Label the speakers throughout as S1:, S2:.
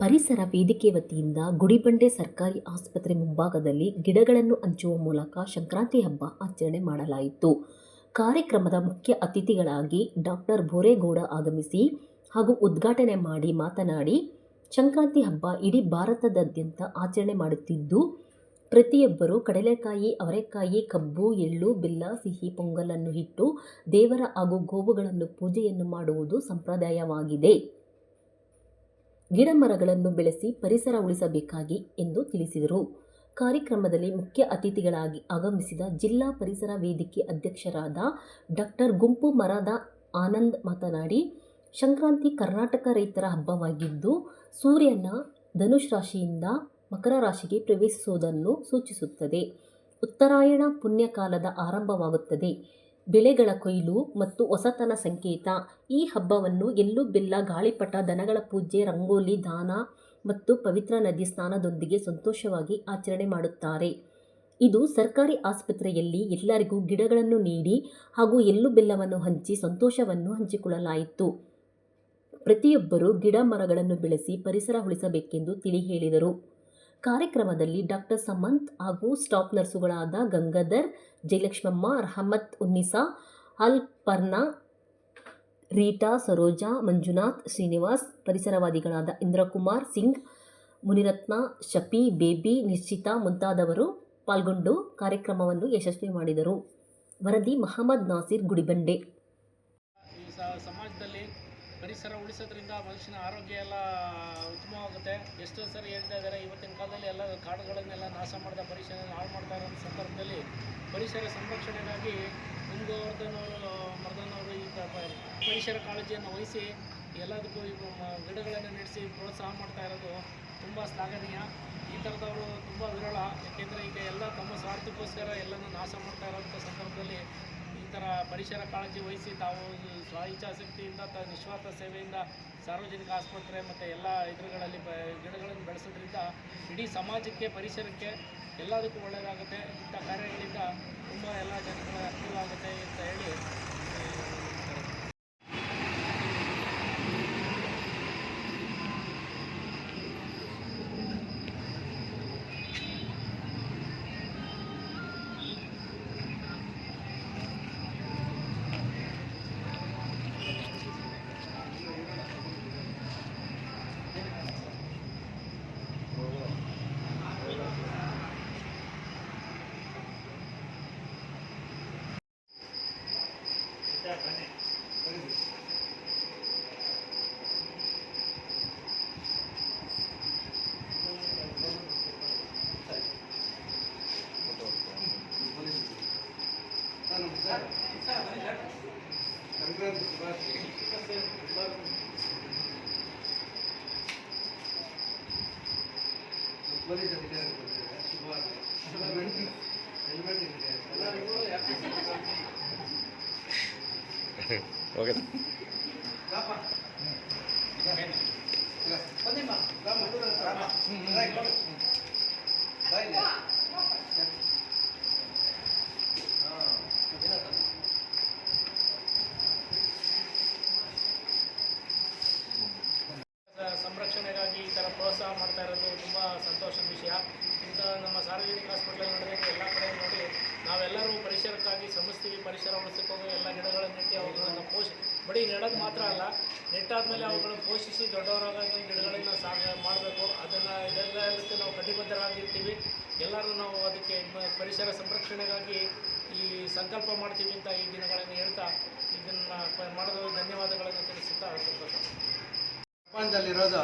S1: ಪರಿಸರ ವೇದಿಕೆ ವತಿಯಿಂದ ಗುಡಿಬಂಡೆ ಸರ್ಕಾರಿ ಆಸ್ಪತ್ರೆ ಮುಂಭಾಗದಲ್ಲಿ ಗಿಡಗಳನ್ನು ಹಂಚುವ ಮೂಲಕ ಸಂಕ್ರಾಂತಿ ಹಬ್ಬ ಆಚರಣೆ ಮಾಡಲಾಯಿತು. ಕಾರ್ಯಕ್ರಮದ ಮುಖ್ಯ ಅತಿಥಿಗಳಾಗಿ ಡಾಕ್ಟರ್ ಭೋರೇಗೌಡ ಆಗಮಿಸಿ ಹಾಗೂ ಉದ್ಘಾಟನೆ ಮಾಡಿ ಮಾತನಾಡಿ, ಸಂಕ್ರಾಂತಿ ಹಬ್ಬ ಇಡೀ ಭಾರತದಾದ್ಯಂತ ಆಚರಣೆ ಮಾಡುತ್ತಿದ್ದು, ಪ್ರತಿಯೊಬ್ಬರೂ ಕಡಲೆಕಾಯಿ, ಅವರೆಕಾಯಿ, ಕಬ್ಬು, ಎಳ್ಳು, ಬೆಲ್ಲ, ಸಿಹಿ, ಪೊಂಗಲನ್ನು ಇಟ್ಟು ದೇವರ ಹಾಗೂ ಗೋವುಗಳನ್ನು ಪೂಜೆಯನ್ನು ಮಾಡುವುದು ಸಂಪ್ರದಾಯವಾಗಿದೆ. ಗಿಡ ಮರಗಳನ್ನು ಬೆಳೆಸಿ ಪರಿಸರ ಉಳಿಸಬೇಕಾಗಿ ಎಂದು ತಿಳಿಸಿದರು. ಕಾರ್ಯಕ್ರಮದಲ್ಲಿ ಮುಖ್ಯ ಅತಿಥಿಗಳಾಗಿ ಆಗಮಿಸಿದ ಜಿಲ್ಲಾ ಪರಿಸರ ವೇದಿಕೆ ಅಧ್ಯಕ್ಷರಾದ ಡಾಕ್ಟರ್ ಗುಂಪು ಮರದ ಆನಂದ್ ಮಾತನಾಡಿ, ಸಂಕ್ರಾಂತಿ ಕರ್ನಾಟಕ ರೈತರ ಹಬ್ಬವಾಗಿದ್ದು, ಸೂರ್ಯನ ಧನುಷ್ ರಾಶಿಯಿಂದ ಮಕರ ರಾಶಿಗೆ ಪ್ರವೇಶಿಸುವುದನ್ನು ಸೂಚಿಸುತ್ತದೆ. ಉತ್ತರಾಯಣ ಪುಣ್ಯಕಾಲದ ಆರಂಭವಾಗುತ್ತದೆ. ಬೆಳೆಗಳ ಕೊಯ್ಲು ಮತ್ತು ಹೊಸತನ ಸಂಕೇತ. ಈ ಹಬ್ಬವನ್ನು ಎಳ್ಳು ಬೆಲ್ಲ, ಗಾಳಿಪಟ, ದನಗಳ ಪೂಜೆ, ರಂಗೋಲಿ, ದಾನ ಮತ್ತು ಪವಿತ್ರ ನದಿ ಸ್ನಾನದೊಂದಿಗೆ ಸಂತೋಷವಾಗಿ ಆಚರಣೆ ಮಾಡುತ್ತಾರೆ. ಇದು ಸರ್ಕಾರಿ ಆಸ್ಪತ್ರೆಯಲ್ಲಿ ಎಲ್ಲರಿಗೂ ಗಿಡಗಳನ್ನು ನೀಡಿ ಹಾಗೂ ಎಳ್ಳು ಬೆಲ್ಲವನ್ನು ಹಂಚಿ ಸಂತೋಷವನ್ನು ಹಂಚಿಕೊಳ್ಳಲಾಯಿತು. ಪ್ರತಿಯೊಬ್ಬರೂ ಗಿಡ ಮರಗಳನ್ನು ಬೆಳೆಸಿ ಪರಿಸರ ಉಳಿಸಬೇಕೆಂದು ತಿಳಿ ಹೇಳಿದರು. ಕಾರ್ಯಕ್ರಮದಲ್ಲಿ ಡಾಕ್ಟರ್ ಸಮಂತ್ ಹಾಗೂ ಸ್ಟಾಫ್ ನರ್ಸುಗಳಾದ ಗಂಗಾಧರ್, ಜಯಲಕ್ಷ್ಮಮ್ಮ ರಹಮತ್ ಉನ್ನಿಸಾ ಅಲ್ ಪರ್ನಾ ರೀಟಾ, ಸರೋಜಾ, ಮಂಜುನಾಥ್, ಶ್ರೀನಿವಾಸ್, ಪರಿಸರವಾದಿಗಳಾದ ಇಂದ್ರಕುಮಾರ್ ಸಿಂಗ್, ಮುನಿರತ್ನ, ಶಫಿ, ಬೇಬಿ, ನಿಶ್ಚಿತಾ ಮುಂತಾದವರು ಪಾಲ್ಗೊಂಡು ಕಾರ್ಯಕ್ರಮವನ್ನು ಯಶಸ್ವಿ ಮಾಡಿದರು. ವರದಿ ಮಹಮ್ಮದ್ ನಾಸಿರ್ ಗುಡಿಬಂಡೆ.
S2: ಸಮಾಜದಲ್ಲಿ ಪರಿಸರ ಉಳಿಸೋದ್ರಿಂದ ಮನುಷ್ಯನ ಆರೋಗ್ಯ ಎಲ್ಲ ಉತ್ತಮವಾಗುತ್ತೆ. ಎಷ್ಟೋ ಸರಿ ಹೇಳ್ತಾ ಇದ್ದಾರೆ, ಇವತ್ತಿನ ಕಾಲದಲ್ಲಿ ಎಲ್ಲ ಕಾಡುಗಳನ್ನೆಲ್ಲ ನಾಶ ಮಾಡ್ತಾ, ಪರಿಸರ ಹಾಳು ಮಾಡ್ತಾ ಇರೋ ಸಂದರ್ಭದಲ್ಲಿ ಪರಿಸರ ಸಂರಕ್ಷಣೆಗಾಗಿ ಮುಂದುವರ್ಧನವರು ಮರ್ದನವರು ಈ ಪ- ಪ- ಪರಿಸರ ಕಾಳಜಿಯನ್ನು ವಹಿಸಿ ಎಲ್ಲದಕ್ಕೂ ಇವು ಗಿಡಗಳನ್ನು ನೆಡೆಸಿ ಪ್ರೋತ್ಸಾಹ ಮಾಡ್ತಾ ಇರೋದು ತುಂಬ ಶ್ಲಾಘನೀಯ. ಈ ಥರದವರು ತುಂಬ ವಿರಳ. ಯಾಕೆಂದರೆ ಈಗ ಎಲ್ಲ ತಮ್ಮ ಸ್ವಾರ್ಥಕ್ಕೋಸ್ಕರ ಎಲ್ಲನೂ ನಾಶ ಮಾಡ್ತಾ ಇರೋಂಥ ಸಂದರ್ಭದಲ್ಲಿ ಥರ ಪರಿಸರ ಕಾಳಜಿ ವಹಿಸಿ ತಾವು ಸ್ವ ಇಚ್ಛಾಶಕ್ತಿಯಿಂದ ತ ನಿಸ್ವಾರ್ಥ ಸೇವೆಯಿಂದ ಸಾರ್ವಜನಿಕ ಆಸ್ಪತ್ರೆ ಮತ್ತು ಎಲ್ಲ ಇದರುಗಳಲ್ಲಿ ಬ ಗಿಡಗಳನ್ನು ಬೆಳೆಸೋದ್ರಿಂದ ಇಡೀ ಸಮಾಜಕ್ಕೆ, ಪರಿಸರಕ್ಕೆ ಎಲ್ಲದಕ್ಕೂ ಒಳ್ಳೆಯದಾಗುತ್ತೆ ಇಂಥ ಕಾರ್ಯಗಳಿಂದ ತುಂಬ ಎಲ್ಲ ಜನಗಳ ಅನುಕೂಲ ಆಗುತ್ತೆ ಅಂತ ಹೇಳಿ
S3: ಓಕೆ
S2: ಸಂರಕ್ಷಣೆಗಾಗಿ ಈ ಥರ ಪ್ರೋತ್ಸಾಹ ಮಾಡ್ತಾ ಇರೋದು ತುಂಬ ಸಂತೋಷದ ವಿಷಯ. ಇಂಥ ನಮ್ಮ ಸಾರ್ವಜನಿಕ ಹಾಸ್ಪಿಟ್ಲಲ್ಲಿ ನೋಡಿದ್ರೆ ಎಲ್ಲ ಕಡೆ ನೋಡಿ, ನಾವೆಲ್ಲರೂ ಪರಿಸರಕ್ಕಾಗಿ ಶ್ರಮಿಸ್ತೀವಿ ಪರಿಸರ ಉಳಿಸೋಕೆ ಎಲ್ಲ ಗಿಡಗಳನ್ನು ನೆಟ್ಟು ಅವುಗಳನ್ನು ಪೋಷ ಬರೀ ನೆಡೋದು ಮಾತ್ರ ಅಲ್ಲ, ನೆಟ್ಟಾದ್ಮೇಲೆ ಅವುಗಳನ್ನು ಪೋಷಿಸಿ ದೊಡ್ಡವರಾದ ಗಿಡಗಳನ್ನು ಸಾಗ ಮಾಡಬೇಕು. ಅದನ್ನು ಇದೆಲ್ಲದಕ್ಕೆ ನಾವು ಕಟಿಬದ್ಧರಾಗಿರ್ತೀವಿ. ಎಲ್ಲರೂ ನಾವು ಅದಕ್ಕೆ ಪರಿಸರ ಸಂರಕ್ಷಣೆಗಾಗಿ ಈ ಸಂಕಲ್ಪ ಮಾಡ್ತೀವಿ ಅಂತ ಈ ದಿನಗಳನ್ನು ಹೇಳ್ತಾ ಇದನ್ನು ಮಾಡಲು ಧನ್ಯವಾದಗಳನ್ನು ತಿಳಿಸುತ್ತಾ ಸಂತೋಷ
S4: ಪ್ರಪಂಚದಲ್ಲಿರೋದು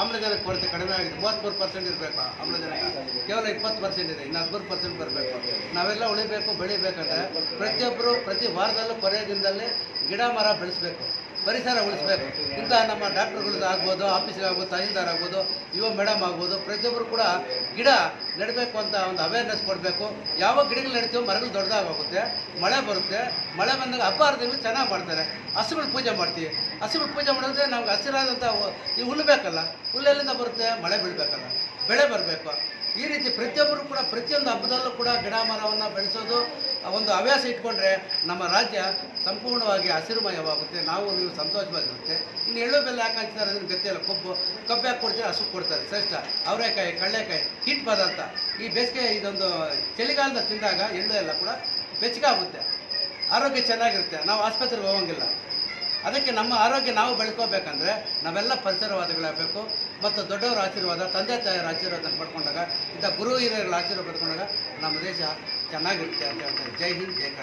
S4: ಆಮ್ಲಜನಕ ಕೊರತೆ ಕಡಿಮೆ ಆಗಿದೆ. ಮೂವತ್ತ್ಮೂರು ಪರ್ಸೆಂಟ್ ಇರಬೇಕು ಆಮ್ಲಜನಕ? ಕೇವಲ ಇಪ್ಪತ್ತು ಪರ್ಸೆಂಟ್ ಇದೆ. ಇನ್ನು ಹದಿಮೂರು ಪರ್ಸೆಂಟ್ ಬರಬೇಕು. ನಾವೆಲ್ಲ ಉಳಿಬೇಕು, ಬೆಳಿಬೇಕಂದ್ರೆ ಪ್ರತಿಯೊಬ್ಬರು ಪ್ರತಿ ವಾರದಲ್ಲೂ ಕೊನೆಯ ದಿನದಲ್ಲಿ ಗಿಡ, ಮರ ಬೆಳೆಸಬೇಕು. ಪರಿಸರ ಉಳಿಸ್ಬೇಕು. ಇಂತಹ ನಮ್ಮ ಡಾಕ್ಟರ್ಗಳದ್ದು ಆಗ್ಬೋದು, ಆಫೀಸಿಗೆ ಆಗ್ಬೋದು, ತಹಸೀಲ್ದಾರ್ ಯುವ ಮೇಡಮ್ ಆಗ್ಬೋದು ಪ್ರತಿಯೊಬ್ಬರು ಕೂಡ ಗಿಡ ನೆಡಬೇಕು ಅಂತ ಒಂದು ಅವೇರ್ನೆಸ್ ಕೊಡಬೇಕು. ಯಾವ ಗಿಡಗಳು ನೆಡ್ತೀವೋ ಮರಗಳು ದೊಡ್ಡದಾಗೋಗುತ್ತೆ ಮಳೆ ಬರುತ್ತೆ, ಮಳೆ ಬಂದಾಗ ಹಬ್ಬ ಹರಿದಿನಗಳು ಚೆನ್ನಾಗಿ ಮಾಡ್ತಾರೆ. ಹಸುಗಳು ಪೂಜೆ ಮಾಡ್ತೀವಿ. ಹಸುಗಳು ಪೂಜೆ ಮಾಡಿದ್ರೆ ನಮ್ಗೆ ಹಸಿರಾದಂಥ ಈ ಹುಲ್ಲು ಬೇಕಲ್ಲ, ಹುಲ್ಲೆಲ್ಲಿಂದ ಬರುತ್ತೆ, ಮಳೆ ಬೀಳಬೇಕಲ್ಲ, ಬೆಳೆ ಬರಬೇಕು. ಈ ರೀತಿ ಪ್ರತಿಯೊಬ್ಬರು ಕೂಡ, ಪ್ರತಿಯೊಂದು ಹಬ್ಬದಲ್ಲೂ ಕೂಡ ಗಿಡ ಮರವನ್ನು ಬೆಳೆಸೋದು ಒಂದು ಹವ್ಯಾಸ ಇಟ್ಕೊಂಡ್ರೆ ನಮ್ಮ ರಾಜ್ಯ ಸಂಪೂರ್ಣವಾಗಿ ಹಸಿರುಮಯವಾಗುತ್ತೆ. ನಾವು ನೀವು ಸಂತೋಷವಾಗಿರುತ್ತೆ. ಇನ್ನು ಎಳ್ಳು ಬೆಲ್ಲ ಯಾಕೆ ಹಂಚ್ತಾರೆ ಅದನ್ನು ಗೊತ್ತಿಲ್ಲ ಕೊಬ್ಬು, ಕಬ್ಬು ಹಾಕಿ ಕೊಡ್ತಾರೆ? ಹಸು ಕೊಡ್ತಾರೆ. ಶ್ರೇಷ್ಠ. ಅವರೆಕಾಯಿ ಕಡಲೆಕಾಯಿ ಹಿಟ್ಟು ಪದಾರ್ಥ. ಈ ಬೇಸಿಗೆ, ಇದೊಂದು ಚಳಿಗಾಲದ ತಿಂದಾಗ ಎಳ್ಳು ಎಲ್ಲ ಕೂಡ ಬೆಚ್ಚಗಾಗುತ್ತೆ. ಆರೋಗ್ಯ ಚೆನ್ನಾಗಿರುತ್ತೆ. ನಾವು ಆಸ್ಪತ್ರೆಗೆ ಹೋಗಂಗಿಲ್ಲ. ಅದಕ್ಕೆ ನಮ್ಮ ಆರೋಗ್ಯ ನಾವು ಬೆಳ್ಕೋಬೇಕಂದ್ರೆ ನಾವೆಲ್ಲ ಪರಿಸರವಾದಿಗಳಾಗಬೇಕು, ಮತ್ತು ದೊಡ್ಡವರ ಆಶೀರ್ವಾದ, ತಂದೆ ತಾಯಿಯರ ಆಶೀರ್ವಾದ ಪಡ್ಕೊಂಡಾಗ, ಇಂಥ ಗುರು ಹಿರಿಯರ ಆಶೀರ್ವಾದ ಪಡ್ಕೊಂಡಾಗ ನಮ್ಮ ದೇಶ ಚೆನ್ನಾಗಿರುತ್ತೆ ಅಂತ ಹೇಳ್ತಾರೆ. ಜೈ ಹಿಂದ್, ಜೈ